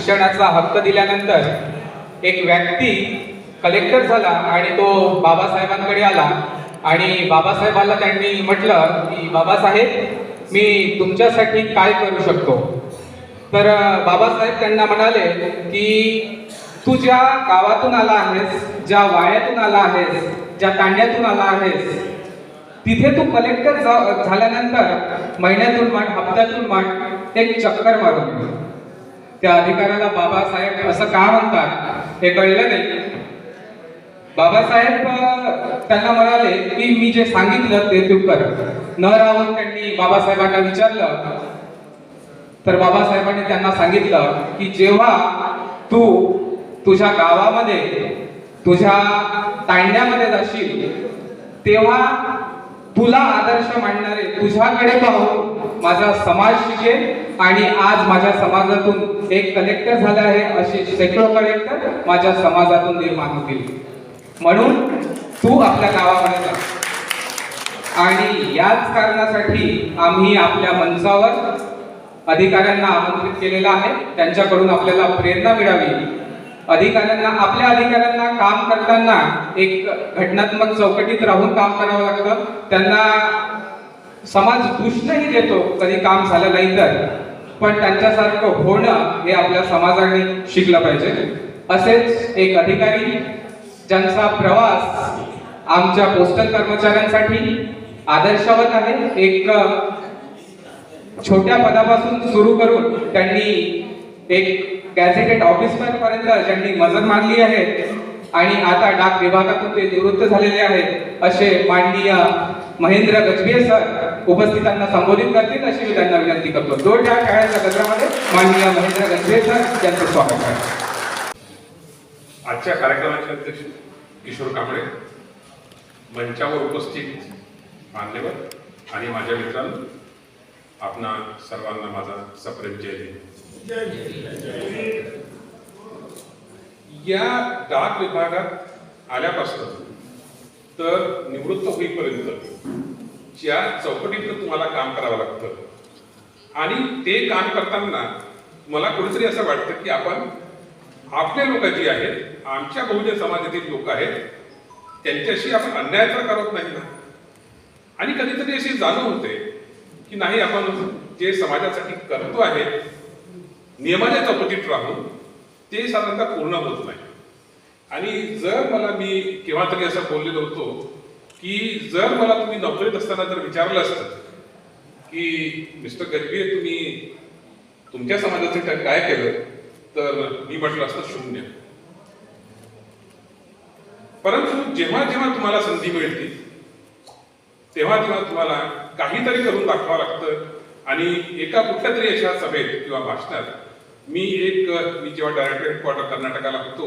शिक्षणाचा हक्क दिल्यानंतर एक व्यक्ती कलेक्टर झाला आणि तो बाबासाहेबांकडे आला. आणि बाबासाहेबाला त्यांनी म्हटलं की बाबासाहेब मी तुमच्यासाठी काय करू शकतो? तर बाबासाहेब त्यांना म्हणाले की तू ज्या गावातून आला आहेस ज्या वाड्यातून आला आहेस ज्या तांड्यातून आला आहेस तिथे तू कलेक्टर झा- झाल्यानंतर महिन्यातून माठ हप्त्यातून माठ एक चक्कर मारून त्या अधिकाऱ्याला बाबासाहेब असं का म्हणतात हे कळलं नाही. बाबासाहेब त्यांना म्हणाले की मी जे सांगितलं ते तू कर. न राहून त्यांनी बाबासाहेबांना विचारलं. तर बाबासाहेबांनी त्यांना सांगितलं की जेव्हा तू तुझ्या गावामध्ये तुझ्या तांड्यामध्ये जाशील तेव्हा तुला आदर्श मांडणारे तुझ्याकडे पाहून माझा समाज शिकेल आणि आज माझ्या समाजातून एक कलेक्टर झाला आहे असे शेकडो कलेक्टर माझ्या समाजातून निर्माण होतील. म्हणून तू आपल्या गावामध्ये जा. आणि याच कारणासाठी आम्ही आपल्या मंचावर अधिकाऱ्यांना आमंत्रित केलेलं आहे. त्यांच्याकडून आपल्याला प्रेरणा मिळावी. अधिकाऱ्यांना आपल्या अधिकाऱ्यांना काम करताना एक घटनात्मक चौकटीत राहून काम करावं लागतं. त्यांना समाज दूषणही देतो कधी काम झालं नाही तर. पण त्यांच्यासारखं होणं हे आपल्या समाजाने शिकलं पाहिजे. असेच एक अधिकारी ज्यांचा प्रवास आमच्या पोस्टल कर्मचाऱ्यांसाठी आदर्शवत आहे. एक छोट्या पदापासून सुरू करून त्यांनी एक गॅझेटेड ऑफिसर पर्यंत ज्यांनी मजल मागली आहे आणि आता डाक विभागातून ते निवृत्त झालेले आहेत असे माननीय महेंद्र गजबे सर उपस्थितांना संबोधित करतील अशी मी त्यांना विनंती करतो. जोरदार शाळेच्या गजरामध्ये. माननीय महेंद्र गजबे सर यांचं स्वागत आहे. आजच्या कार्यक्रमाचे अध्यक्ष किशोर कांबळे मंचावर उपस्थित मान्यवर आणि माझ्या मित्रांनो आपणा सर्वांना माझा सप्रेम जय हिंद. या डाक विभागात आल्यापासून तर निवृत्त होईपर्यंत ज्या चौकटीतलं तुम्हाला काम करावं लागतं आणि ते काम करताना मला कुठेतरी असं वाटतं की आपण आपले लोक जी आहेत आमच्या बहुजन समाजातील लोक आहेत त्यांच्याशी आपण अन्याय तर करत नाही ना? आणि कधीतरी अशी जाणीव होते की नाही आपण जे समाजासाठी करतो आहे नियमाच्या चौकटीत राहून ते साधारणतः पूर्ण होत नाही. आणि जर मला मी केव्हा तरी असं बोललेलो होतो की जर मला तुम्ही नोकरीत असताना जर विचारलं असतं की मिस्टर गजबी तुम्ही तुमच्या समाजासाठी काय केलं? तर मी म्हटलं असतं शून्य. परंतु जेव्हा जेव्हा तुम्हाला संधी मिळते तेव्हा तेव्हा तुम्हाला काहीतरी करून दाखवावं लागतं. आणि एका कुठल्या तरी अशा सभेत किंवा भाषणात मी एक मी जेव्हा डायरेक्टर हेडक्वार्टर कर्नाटकाला होतो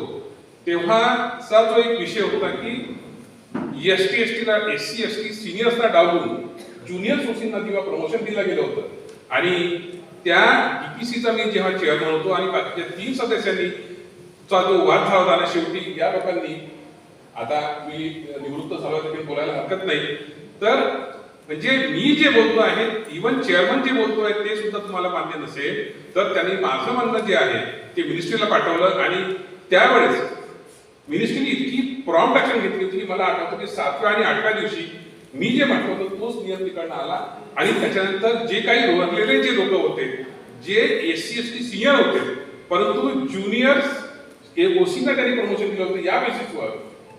तेव्हाचा जो एक विषय होता की एस टी एस टीला एस सी एस टी सिनियर्सला डावलून ज्युनियर सोसींना किंवा प्रमोशन दिलं गेलं होतं. आणि त्या डीपीसीचा मी जेव्हा चेअरमन होतो आणि बाकीच्या तीन सदस्यांनी चा जो वाद झाला होता आणि शेवटी या लोकांनी आता मी निवृत्त झालो तरी बोलायला हरकत नाही तर म्हणजे मी जे बोलतो आहे इवन चेअरमन जे बोलतो आहे ते सुद्धा तुम्हाला मान्य नसेल. तर त्यांनी माझं म्हणणं जे आहे ते मिनिस्ट्रीला पाठवलं आणि त्यावेळेस मिनिस्ट्रीने इतकी प्रॉम्प्ट ऍक्शन घेतली होती की मला आठवतं की सातव्या आणि आठव्या दिवशी मी जे म्हटलं होतं तोच नियम तिकडनं आला. आणि त्याच्यानंतर जे काही रोखलेले जे लोक होते जे S C S T senior होते परंतु ज्युनियर्स ओसीना त्यांनी प्रमोशन दिलं होतं या बेसिसवर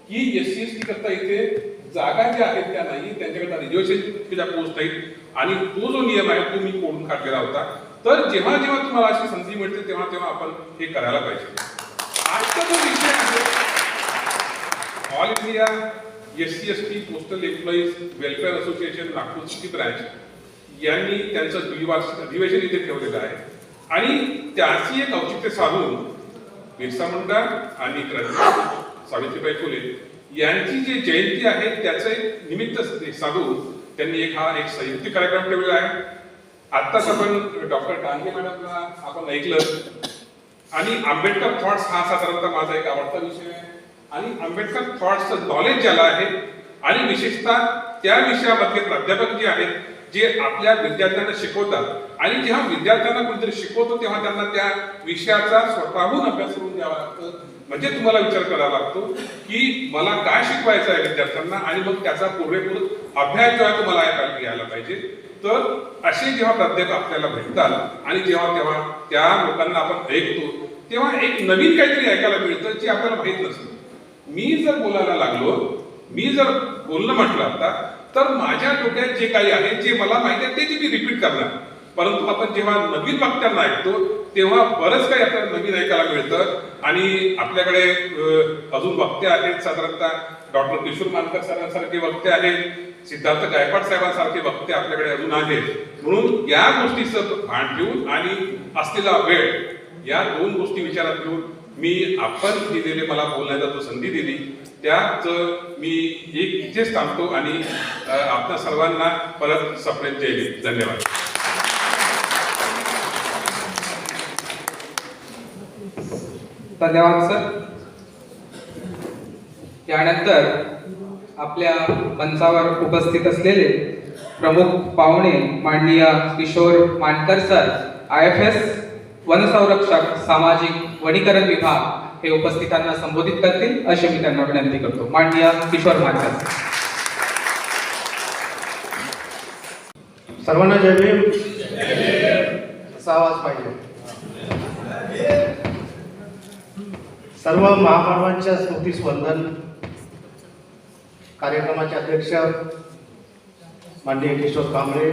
की एस सी एस टी करता इथे जागा ज्या आहेत त्या नाही त्यांच्याकरता रिझर्वेशनच्या पोस्ट येईल आणि तो जो नियम आहे तो मी कोडून काढलेला होता. तर जेव्हा जेव्हा तुम्हाला अशी संधी मिळते तेव्हा तेव्हा आपण हे करायला पाहिजे. आजचा जो विषय आहे all India S C S T postal employees welfare association Nagpur city branch यांनी त्यांचं द्विवार्षिक अधिवेशन इथे ठेवलेलं आहे. आणि त्याची एक औचित्य साधून बिरसा मुंडा आणि सावित्रीबाई फुले यांची जी जयंती आहे त्याचं एक निमित्त साधून त्यांनी एक हा एक संयुक्त कार्यक्रम ठेवलेला आहे. आत्ताच आपण डॉक्टर डांगे मॅडमला आपण ऐकलं. आणि आंबेडकर थॉट्स हा साधारणतः माझा एक आवडता विषय आहे. आणि आंबेडकर थॉट्सचं नॉलेज ज्याला आहे आणि विशेषतः त्या विषयामध्ये प्राध्यापक जे आहेत जे आपल्या विद्यार्थ्यांना शिकवतात आणि जेव्हा विद्यार्थ्यांना कुठेतरी शिकवतो तेव्हा त्यांना त्या विषयाचा स्वतःहून अभ्यास करून द्यावा लागतो. म्हणजे तुम्हाला विचार करावा लागतो की मला काय शिकवायचं आहे विद्यार्थ्यांना आणि मग त्याचा पुरेपूर अभ्यास जो आहे तो मला ऐकायला घ्यायला पाहिजे तर असे जेव्हा प्राध्यापक आपल्याला भेटतात आणि जेव्हा तेव्हा त्या लोकांना आपण ऐकतो तेव्हा एक नवीन काहीतरी ऐकायला मिळतं जे आपल्याला माहीत नसतं. मी जर बोलायला लागलो मी जर बोलणं म्हटलं आता तर माझ्या डोक्यात जे काही आहे जे मला माहिती आहे ते मी रिपीट करणार. परंतु आपण जेव्हा नवीन वक्त्यांना ऐकतो तेव्हा बरंच काही आपल्याला नवीन ऐकायला मिळतं. आणि आपल्याकडे अजून वक्ते आहेत साधारणतः डॉक्टर किशोर मानकर सरांसारखे वक्ते आहेत सिद्धार्थ गायकवाड साहेबांसारखे वक्ते आपल्याकडे अजून आहेत. म्हणून या गोष्टीचं भान ठेवून आणि असलेला वेळ या दोन गोष्टी विचारात घेऊन मी आपण दिलेले मला बोलण्याचा जो संधी दिली त्याच मी एक इथेच थांबतो आणि आपल्या सर्वांना परत सप्रेम जय धन्यवाद. धन्यवाद सर. यानंतर आपल्या मंचावर उपस्थित असलेले प्रमुख पाहुणे माननीय Kishor Mankar sir I F S वनसंरक्षक सामाजिक वनीकरण विभाग हे उपस्थितांना संबोधित करतील अशी मी त्यांना विनंती करतो. माननीय किशोर मानकर सर. सर्वांना जय भीम. असा आवाज पाहिजे. सर्व महामानवांच्या स्मृतीस वंदन कार्यक्रमाचे अध्यक्ष माननीय किशोर कांबळे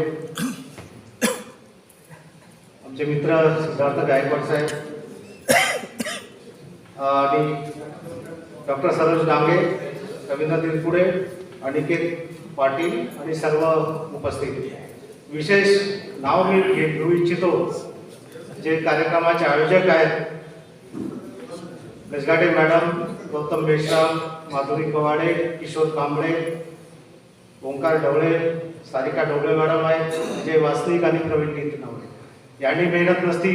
आमचे मित्र सिद्धार्थ गायकवाड साहेब आणि डॉक्टर सरोज डांगे रवींद्र तिरपुडे अनिकेत पाटील आणि सर्व उपस्थित. विशेष नाव मी घेऊ इच्छितो. जे कार्यक्रमाचे आयोजक आहेत गजगाडे मॅडम गौतम मेश्राम माधुरी कवाडे किशोर कांबळे ओंकार ढवळे सारिका ढवळे मॅडम आहेत जे वास्तविक आणि प्रवीण नीतनवरे. यांनी मेहनत नसती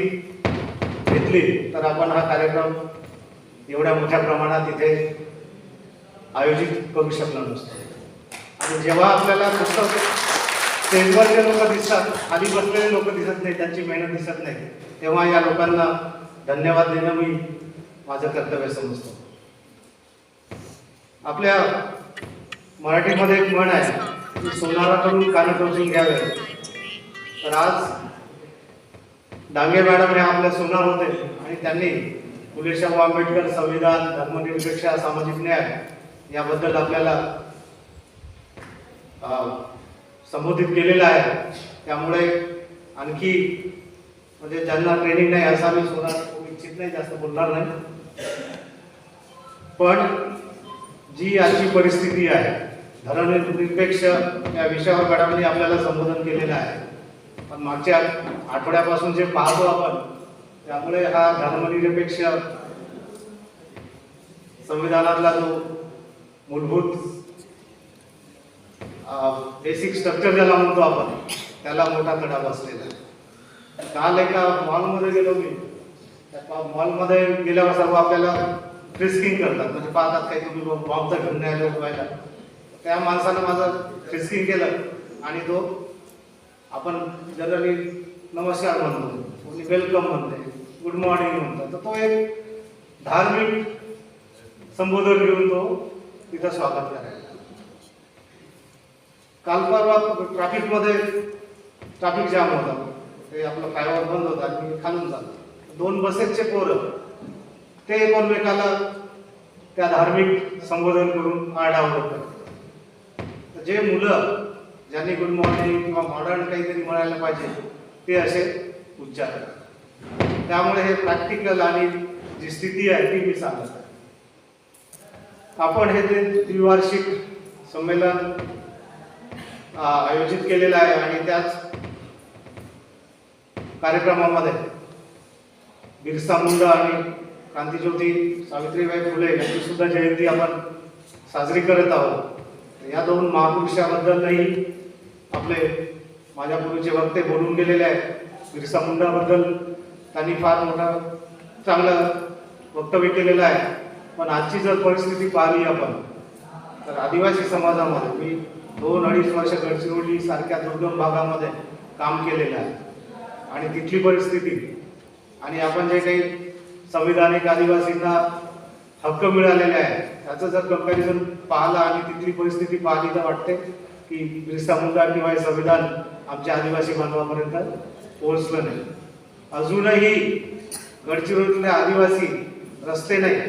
घेतली तर आपण हा कार्यक्रम एवढ्या मोठ्या प्रमाणात इथे आयोजित करू शकलो नसतो. आणि जेव्हा आपल्याला फक्त स्टेजवरचे लोक दिसतात खाली बसलेले लोक दिसत नाही त्यांची मेहनत दिसत नाही तेव्हा या लोकांना धन्यवाद देणं मी माझं कर्तव्य समजतो. आपल्या मराठीमध्ये एक म्हण आहे की सोनाराकडून कान टोचून घ्यावे. तर आज डांगे मॅडम हे आपल्या सोनार होते आणि त्यांनी फुले शाहू आंबेडकर संविधान धर्मनिरपेक्ष सामाजिक न्याय याबद्दल आपल्याला संबोधित केलेलं आहे. त्यामुळे आणखी म्हणजे ज्यांना ट्रेनिंग नाही असा मी सोनार इच्छित नाही जास्त बोलणार नाही. पण जी आजची परिस्थिती आहे धरणनिरपेक्ष या विषयावर मॅडमने आपल्याला संबोधन केलेलं आहे. पण मागच्या आठवड्यापासून जे पाहतो आपण त्यामुळे हा धर्मनिरपेक्ष संविधानातला जो मूलभूत बेसिक स्ट्रक्चर ज्याला म्हणतो आपण त्याला मोठा तडा बसलेला आहे. काल एका मॉलमध्ये गेलो मी. मॉलमध्ये गेल्यावर सर्व आपल्याला फ्रिस्किंग करतात. म्हणजे पाहतात काही तुम्ही बॉम्बचा घेऊन नाही आले व्हायला त्या माणसानं माझं फ्रिस्किंग केलं आणि तो आपण जनरली नमस्कार म्हणतो. कोणी वेलकम म्हणते. गुड मॉर्निंग म्हणतो. तर तो एक धार्मिक संबोधन घेऊन तो तिथं स्वागत करायला काल परवा ट्रॅफिकमध्ये ट्रॅफिक जाम होता. ते आपलं फ्लायओव्हर बंद होता आणि खालून जातो. दोन बसेसचे पोरं ते एकमेकाला त्या धार्मिक संबोधन करून आढावलं करतात. जे मुलं ज्यांनी गुड मॉर्निंग किंवा मॉडर्न काहीतरी म्हणायला पाहिजे ते असे उच्चार करतात. त्यामुळे हे प्रॅक्टिकल आणि जी स्थिती आहे ती मी सांगत. आहे आपण हे ते द्विवार्षिक संमेलन आयोजित केलेलं आहे आणि त्याच कार्यक्रमामध्ये बिरसा मुंडा आणि क्रांतीज्योती सावित्रीबाई फुले यांची सुद्धा जयंती आपण साजरी करत आहोत. या दोन महापुरुषाबद्दलही आपले माझ्या पूर्वीचे वक्ते बोलून गेलेले आहेत. बिरसा मुंडाबद्दल त्यांनी फार मोठं चांगलं वक्तव्य केलेलं आहे. पण आजची जर परिस्थिती पाहिली आपण तर आदिवासी समाजामध्ये मी दोन अडीच वर्ष गडचिरोली सारख्या दुर्गम भागामध्ये काम केलेलं आहे. आणि तिथली परिस्थिती आणि आपण जे काही संविधानिक आदिवासींना हक्क मिळालेले आहे त्याचं जर कंपॅरिझन पाहिलं आणि तिथली परिस्थिती पाहिली तर वाटते की बिरसा मुंडा किंवा हे संविधान आमच्या आदिवासी बांधवापर्यंत पोहोचलं नाही. अजूनही गडचिरोलीतले आदिवासी रस्ते नाही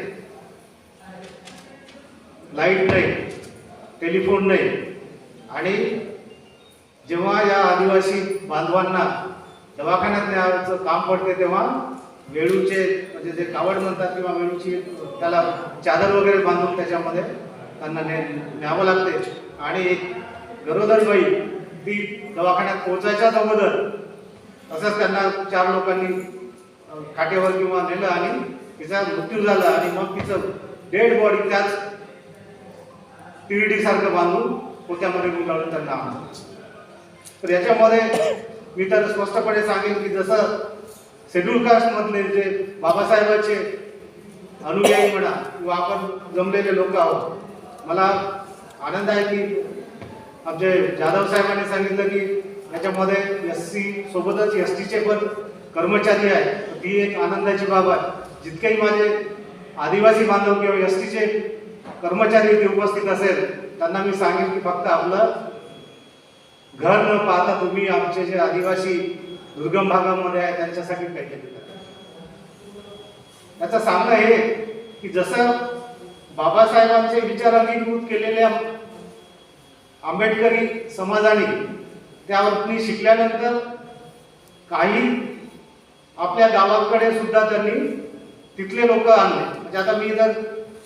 लाइट नाही टेलिफोन नाही. आणि जेव्हा या आदिवासी बांधवांना दवाखान्यात न्यायचं काम पडते तेव्हा वेळूचे म्हणजे जे कावड म्हणतात किंवा वेळूची त्याला चादर वगैरे बांधून त्याच्यामध्ये त्यांना ने न्यावं लागते. आणि एक गरोदर बाई ती दवाखान्यात पोहोचायच्याच अगोदर तसंच त्यांना चार लोकांनी काठेवर किंवा नेलं आणि तिचा मृत्यू झाला आणि मग तिचं डेड बॉडी त्याच तिरडीसारखं बांधून पोत्यामध्ये गुंडाळून त्यांना आणलं. तर याच्यामध्ये मी तर स्पष्टपणे सांगेन की जसं शेड्यूल कास्ट मधले जे बाबासाहेबांचे अनुयायी म्हणा किंवा आपण जमलेले लोक आहोत मला आनंद आहे की आमचे जाधव साहेबांनी सांगितलं की याच्यामध्ये एस सी सोबतच एस टीचे पण कर्मचारी आहेत ती एक आनंदाची बाब आहे. जितकेही माझे आदिवासी बांधव किंवा एस टीचे कर्मचारी इथे उपस्थित असेल त्यांना मी सांगेन की फक्त आपलं घर न पाहता तुम्ही आमचे जे आदिवासी दुर्गम भागामध्ये आहे त्यांच्यासाठी काहीतरी करा. याचं सांगणं हे की जसं बाबासाहेबांचे विचार अंगीकृत केलेल्या आंबेडकरी समाजाने त्यावरती शिकल्यानंतर काही आपल्या गावाकडे सुद्धा त्यांनी तिथले लोक आणले. म्हणजे आता मी जर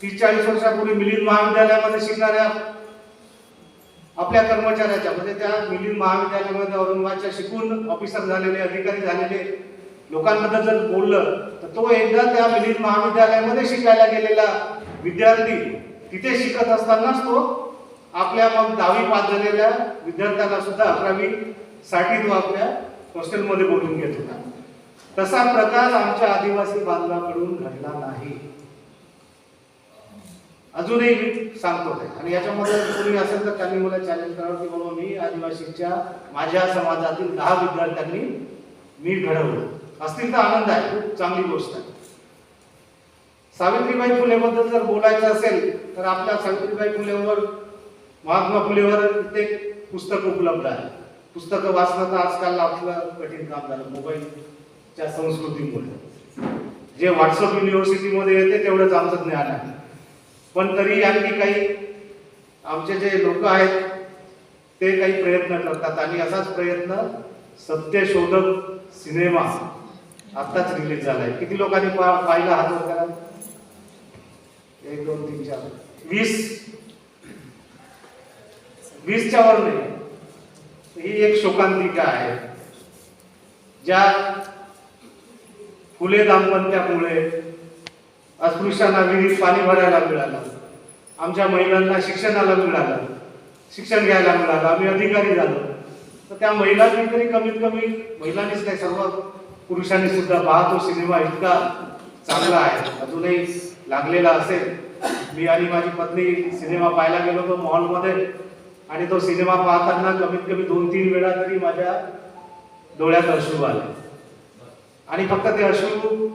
तीस चाळीस वर्षापूर्वी मिलिंद महाविद्यालयामध्ये शिकणाऱ्या आपल्या कर्मचाऱ्याच्या म्हणजे त्या मिलिंद महाविद्यालयामध्ये औरंगाबादच्या शिकून ऑफिसर झालेले अधिकारी झालेले लोकांबद्दल जर बोललं तर तो एकदा त्या मिलिंद महाविद्यालयामध्ये शिकायला गेलेला विद्यार्थी तिथे शिकत असतानाच तो आपल्या मग दहावी पास झालेल्या विद्यार्थ्यांना सुद्धा अकरावी साठी तो आपल्या हॉस्टेलमध्ये बोलून घेत होता. तसा प्रकार आमच्या आदिवासी बांधवाकडून घडला नाही. अजूनही मी सांगतो ते आणि याच्यामध्ये कोणी असेल तर त्यांनी मला चॅलेंज करावं की बाबा मी आदिवासीच्या माझ्या समाजातील दहा विद्यार्थ्यांनी मी घडवलं. असतील तर आनंद आहे खूप चांगली गोष्ट आहे. सावित्रीबाई फुलेबद्दल जर बोलायचं असेल तर आपल्या सावित्रीबाई फुलेवर महात्मा फुलेवर कित्येक पुस्तक उपलब्ध आहे पुस्तकं वाचणं तर आजकाल आपलं कठीण काम झालं मोबाईलच्या संस्कृतीमुळे. जे व्हॉट्सअप युनिव्हर्सिटीमध्ये येते तेवढंच आमचं ज्ञान आहे. पण तरी आणखी काही आमचे जे लोक आहेत ते काही प्रयत्न करतात. आणि असाच प्रयत्न सत्यशोधक सिनेमा आत्ताच रिलीज झालाय. किती लोकांनी पा- पाहिला हात वर करा एक दोन तीन चार. वीस. वीसच्या वर नाही. ही एक शोकांतिका आहे. ज्या फुले दाम्पत्यामुळे अस्पृश्यांना विहिरीत पाणी भरायला मिळालं. आमच्या महिलांना शिक्षणाला मिळालं. शिक्षण घ्यायला मिळालं. आम्ही अधिकारी झालो. तर त्या महिलांनी तरी कमीत कमी महिलांनीच नाही सर्व पुरुषांनी सुद्धा पाहतो सिनेमा इतका चांगला आहे. अजूनही लागलेला असेल. मी आणि माझी पत्नी सिनेमा पाहायला गेलो होतो मॉलमध्ये. आणि तो सिनेमा पाहताना कमीत कमी दोन तीन वेळा तरी माझ्या डोळ्यात अश्रू आले. आणि फक्त ते अश्रू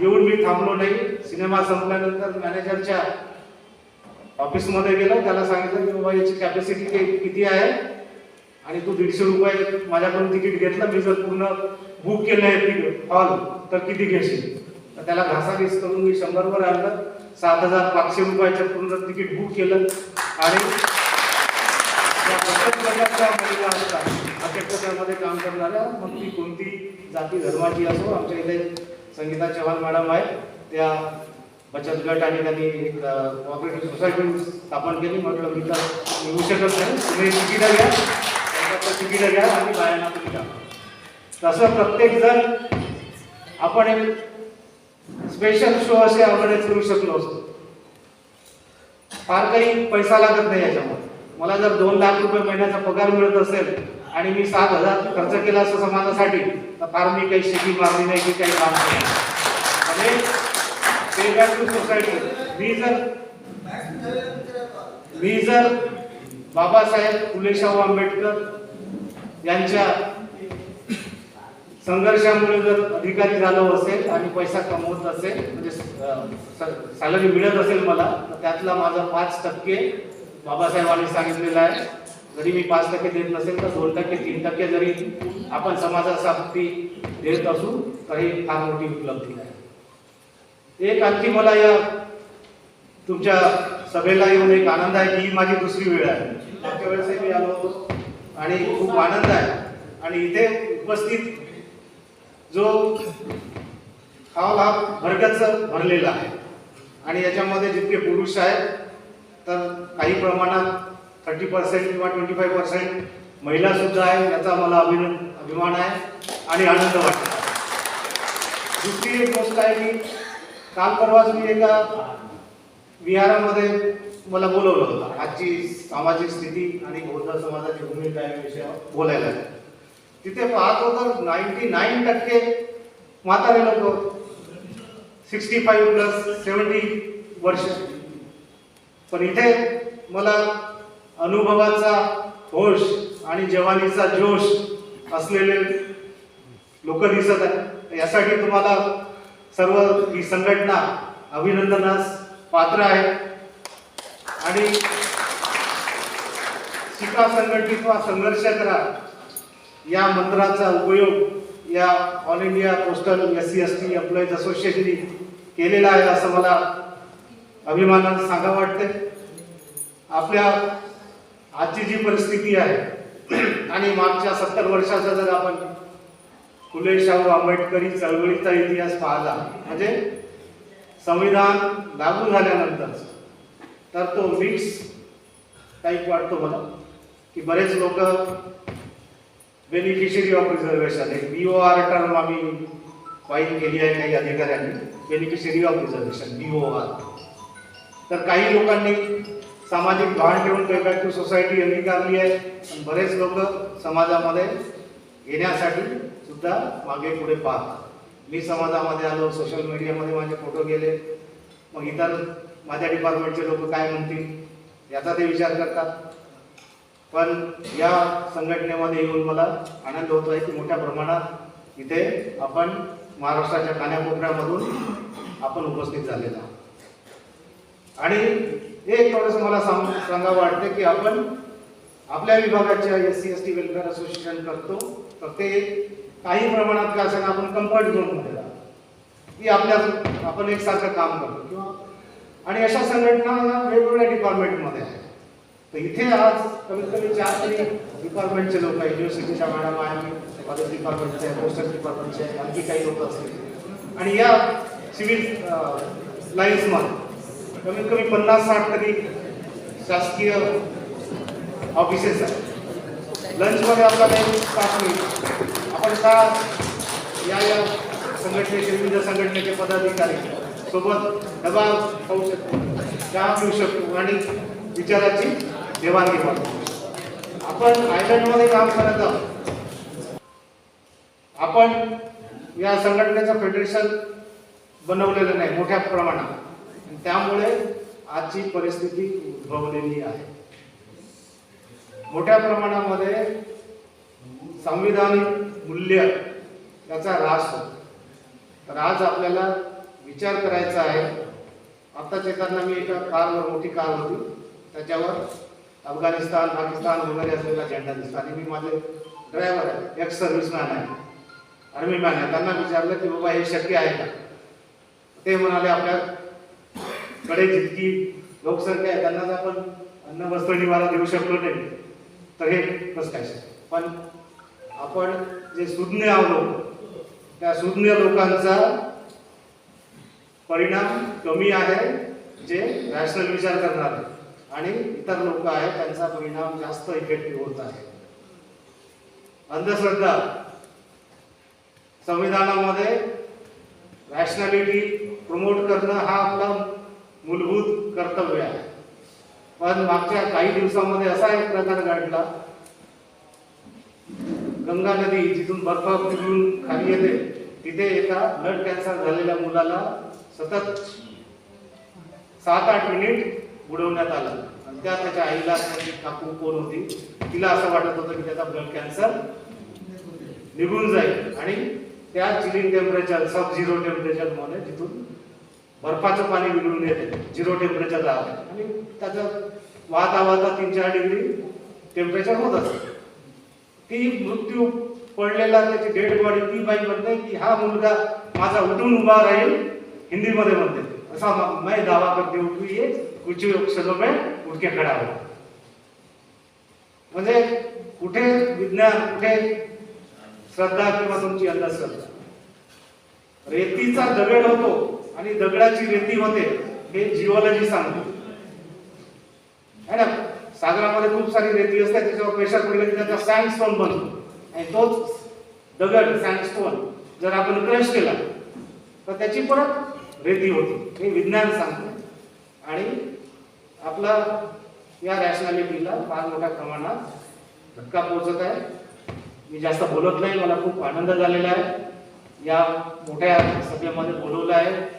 येऊन मी थांबलो नाही. सिनेमा संपल्यानंतर मॅनेजरच्या ऑफिसमध्ये गेलो. त्याला सांगितलं की बाबा याची कॅपॅसिटी किती आहे? आणि तू दीडशे रुपये माझ्याकडून तिकीट घेतलं. मी जर पूर्ण बुक केलं आहे हॉल तर किती घेशील? तर त्याला घासाघीस करून मी शंभरवर आणलं. सात हजार पाचशे रुपयाचं पूर्ण तिकीट बुक केलं. आणि महिला असतात बचत गटामध्ये काम करणाऱ्या मग ती कोणती जाती धर्माची असो आमच्या इथे संगीता चव्हाण मॅडम आहे त्या बचत गट आणि त्यांनी एक कोऑपरेटिव्ह सोसायटी स्थापन केली. म्हटलं मी तर येऊ शकत नाही. तुम्ही तिकीटं घ्या. तिकीटं घ्या आणि बायांना तुम्ही तसं प्रत्येक जण आपण एक स्पेशल शो असे ऑर्गनाईज करू शकलो असतो. फार काही पैसा लागत नाही याच्यामध्ये. मला जर दोन लाख रुपये महिन्याचा पगार मिळत असेल आणि मी सात हजार खर्च केला असं समाजासाठी तर फार मी काही शेती मारली नाही की काही काम नाही. म्हणजे आणि सोसायटी मी जर मी जर बाबासाहेब फुले शाहू आंबेडकर यांच्या संघर्षामुळे जर अधिकारी झालो असेल आणि पैसा कमवत असेल म्हणजे सॅलरी मिळत असेल मला तर त्यातला माझा पाच टक्के बाबासाहेबांनी सांगितलेलं आहे. जरी मी पाच टक्के देत नसेल तर दोन टक्के तीन टक्के जरी आपण समाजासाठी देत असू तरी फार मोठी उपलब्धी आहे एक आणखी मला या तुमच्या सभेला येऊन एक आनंद आहे की ही माझी दुसरी वेळ आहे. मागच्या वेळेसही मी आलो होतो आणि खूप आनंद आहे. आणि इथे उपस्थित जो हॉल हा भरगच भरलेला आहे. आणि याच्यामध्ये जितके पुरुष आहेत तर काही प्रमाणात थर्टी पर्सेंट किंवा ट्वेंटी फाईव्ह पर्सेंट महिला सुद्धा आहे याचा मला अभिनंद अभिमान आहे आणि आनंद वाटतो. दुसरी एक गोष्ट आहे की काल परवाच मी एका विहारामध्ये मला बोलवलं होतं. आजची सामाजिक स्थिती आणि बौद्ध समाजाची भूमिका या विषयावर बोलायला. तिथे पाहतो तर नाईन्टी नाईन टक्के म्हातारे लोक सिक्स्टी फाईव्ह प्लस सेवन्टी वर्ष. पण इथे मला अनुभवाचा होश आणि जवानीचा जोश असलेले लोक दिसत आहे यासाठी तुम्हाला सर्व ही संघटना अभिनंदनास पात्र आहे. आणि शिका संघटित वा संघर्ष करा या मंत्राचा उपयोग या all India postal S C S T employees असोसिएशनने केलेला आहे असं मला अभिमानानं सांगा वाटते आपल्या आजची जी परिस्थिती आहे आणि मागच्या सत्तर वर्षाचा जर आपण फुले शाहू आंबेडकरी चळवळीचा इतिहास पाहिला म्हणजे संविधान लागू झाल्यानंतर तर तो मिक्स टाईप वाटतो मला की बरेच लोक बेनिफिशरी ऑफ रिझर्वेशन एक बी ओ आर टर्म आम्ही फाईल केली आहे काही अधिकाऱ्यांनी beneficiary of reservation B O R तर काही लोकांनी सामाजिक भान ठेवून बॅक टू सोसायटी अंगीकारली आहे. आणि बरेच लोक समाजामध्ये येण्यासाठी सुद्धा मागे पुढे पाहतात. मी समाजामध्ये आलो सोशल मीडियामध्ये माझे फोटो गेले. मग इतर माझ्या डिपार्टमेंटचे लोक काय म्हणतील याचा ते विचार करतात. पण या संघटनेमध्ये येऊन मला आनंद होतो आहे की मोठ्या प्रमाणात इथे आपण महाराष्ट्राच्या कान्याकोपऱ्यामधून आपण उपस्थित झालेला आहोत. आणि एक थोडंसं मला सांग सांगा वाटतं की आपण आपल्या विभागाच्या S C S T welfare association करतो तर ते काही प्रमाणात का असेल आपण कम्फर्ट झोनमध्ये राहतो. की आपल्या आपण एकसारखं काम करतो. किंवा आणि अशा संघटना वेगवेगळ्या डिपार्टमेंटमध्ये आहेत. तर इथे आज कमीत कमी चार तरी डिपार्टमेंटचे लोक आहेत. युनिव्हर्सिटीच्या मॅडम आहे कॉलेज डिपार्टमेंटचे आहे पोस्टल डिपार्टमेंटचे आहे आणखी काही लोक असतील. आणि या सिव्हिल लाईन्समध्ये कमीत कमी पन्नास साठ तरी शासकीय ऑफिसेस आहेत. लंचमध्ये आपला काही आपण का या या संघटनेचे विविध संघटनेचे पदाधिकारी सोबत डबा खाऊ शकतो चहा पिऊ शकतो आणि विचाराची देवाणघेवाण आपण आयलंडमध्ये काम करत आहोत. आपण या संघटनेचं फेडरेशन बनवलेलं नाही मोठ्या प्रमाणात. त्यामुळे आजची परिस्थिती उद्भवलेली आहे. मोठ्या प्रमाणामध्ये संविधानिक मूल्य याचा ऱ्हास होतो. तर आज आपल्याला विचार करायचा आहे. आत्ताच येताना मी एका कारवर मोठी कार होती. त्याच्यावर अफगाणिस्तान पाकिस्तान वगैरे असलेला झेंडा दिसला. आणि मी माझे ड्रायव्हर आहे एक्स सर्व्हिसमॅन आहे आर्मी मॅन आहे. त्यांना विचारलं की बाबा हे शक्य आहे का? ते म्हणाले आपल्या कडे जितकी लोकसंख्या आहे त्यांनाच आपण अन्न वस्त्र निवारा देऊ शकलो नाही तर हे कसं काय पण आपण जे सुज्ञ आहोत त्या सुज्ञ लोकांचा परिणाम कमी आहे जे रॅशनल विचार करणार आणि इतर लोक आहेत त्यांचा परिणाम जास्त इफेक्टिव्ह होत आहे. अंधश्रद्धा संविधानामध्ये रॅशनॅलिटी प्रमोट करणं हा आपला मूलभूत कर्तव्य आहे. पण मागच्या काही दिवसामध्ये असा एक प्रकार घडला. गंगा नदी जिथून बर्फ पिळून खाली येते तिथे एका ब्लड कॅन्सर झालेल्या मुलाला सतत सात आठ मिनिट बुडवण्यात आलं. आणि त्या त्याच्या आईला काकू कोण होती तिला असं वाटत होतं की त्याचा ब्लड कॅन्सर निघून जाईल. आणि त्या चिलिंग टेम्परेचर सब झिरो टेम्परेचरमध्ये तिथून बर्फाचं पाणी विघळून येते. झिरो टेम्परेचर राहते आणि त्याचं वाहता वाहता तीन चार डिग्री टेम्परेचर होत असते. ती मृत्यू पडलेला त्याची डेड बॉडी ती बाई म्हणते की हा मुलगा माझा उठून उभा राहील हिंदीमध्ये म्हणते. असा म- मैं दावा करते उठू ये कुछ क्षणों में उठ के खडा हो. म्हणजे कुठे विज्ञान कुठे श्रद्धा किंवा तुमची अंधश्रद्धा. रेतीचा दगड होतो. आणि दगडाची रेती होते हे जिओलॉजी सांगते. है ना? सागरामध्ये खूप सारी रेती असते त्याच्यावर प्रेशर पडलं की त्याचा सँडस्टोन बनतो. आणि तोच दगड सँडस्टोन जर आपण क्रश केला तर त्याची परत रेती होती. हे विज्ञान सांगते. आणि आपला या रॅशनॅलिटीला फार मोठ्या प्रमाणात धक्का पोहोचत आहे. मी जास्त बोलत नाही मला खूप आनंद झालेला आहे. या मोठ्या सभेमध्ये बोलवलं आहे.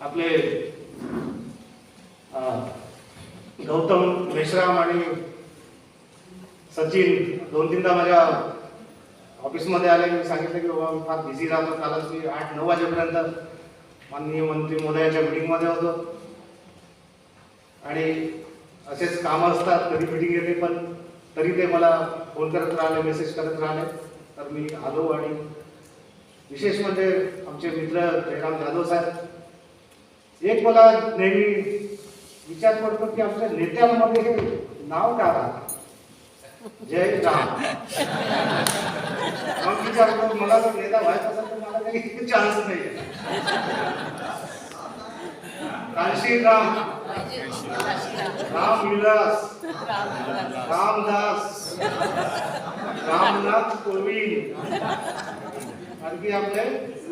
आपले गौतम मेश्राम आणि सचिन दोन तीनदा माझ्या ऑफिसमध्ये आले. मी सांगितलं की बाबा मी फार बिझी राहतो. कालच मी आठ नऊ वाजेपर्यंत माननीय मंत्री महोदयाच्या मीटिंगमध्ये होतो. आणि असेच कामं असतात कधी मीटिंग येते पण तरी ते मला फोन करत राहिले मेसेज करत राहिले. तर मी आलो आणि विशेष म्हणजे आमचे मित्र जयराम जाधव साहेब एक मला नेहमी विचार पडतो की आमच्या नेत्यांमध्ये हे नाव का जय राम. मग विचार करतो मला जर नेता व्हायचा असेल तर मला काही चान्स नाही. कानशी राम राम विलास रामदास. रामनाथ कोविंद. आणखी आपले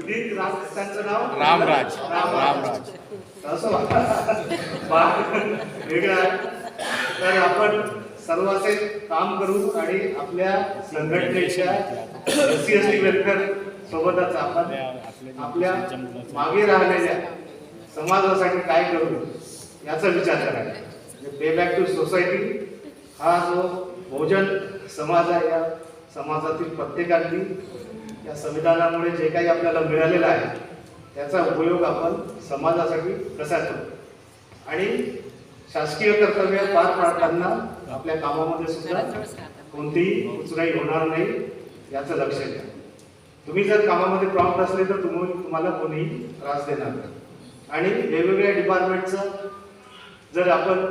उदित राम त्यांचं नाव? रामराज. रामराज. असं वेगळं आहे. तर आपण सर्व असे काम करू आणि आपल्या संघटनेच्या S C S T welfare सोबतच आपण आपल्या मागे राहिलेल्या समाजासाठी काय करू याचा विचार करायचा. पे बॅक टू सोसायटी हा जो बहुजन समाज आहे या समाजातील प्रत्येकाने या संविधानामुळे जे काही आपल्याला मिळालेलं आहे त्याचा उपयोग आपण समाजासाठी कसा करू? आणि शासकीय कर्तव्य पार पाडताना आपल्या कामामध्ये सुद्धा कोणतीही उचराई होणार नाही याचं लक्ष द्या. तुम्ही जर कामामध्ये प्रॉम्प्ट असले तर तुम्ही तुम्हाला कोणीही त्रास देणार नाही. आणि वेगवेगळ्या डिपार्टमेंटचं जर आपण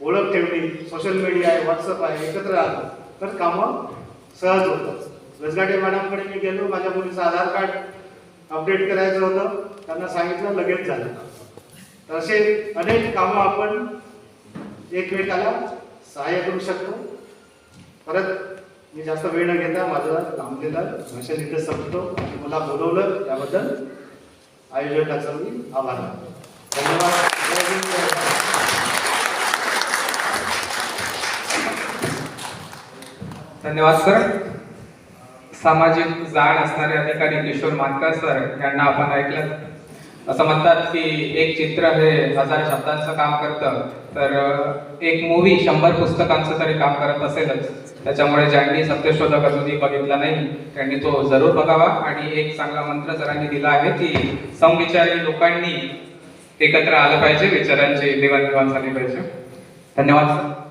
ओळख ठेवली सोशल मीडिया आहे व्हॉट्सअप आहे एकत्र आलं तर कामं सहज होतात. रजगाटे मॅडमकडे मी गेलो माझ्या मुलीचं आधार कार्ड अपडेट करायचं होतं. त्यांना सांगितलं लगेच झालं. तर असे अनेक कामं आपण एकमेकाला सहाय्य करू शकतो. परत मी जास्त वेळ न घेता माझं लांबलेलं भाषण इथे संपतो. आणि मला बोलवलं त्याबद्दल आयोजकाचा मी आभार मानतो. धन्यवाद. धन्यवाद सर. सामाजिक जाण असणारे अधिकारी किशोर मानकर सर यांना आपण ऐकलं. असं म्हणतात की एक चित्र हे हजार शब्दांचं काम करतं तर एक मूवी शंभर पुस्तकांचं तरी काम करत असेलच. त्याच्यामुळे ज्यांनी सत्यशोधक अजूनही बघितला नाही त्यांनी तो जरूर बघावा. आणि एक चांगला मंत्र सरांनी दिला आहे की समविचारी लोकांनी एकत्र आलं पाहिजे विचारांची देवाणघेवाण झाली पाहिजे. धन्यवाद सर.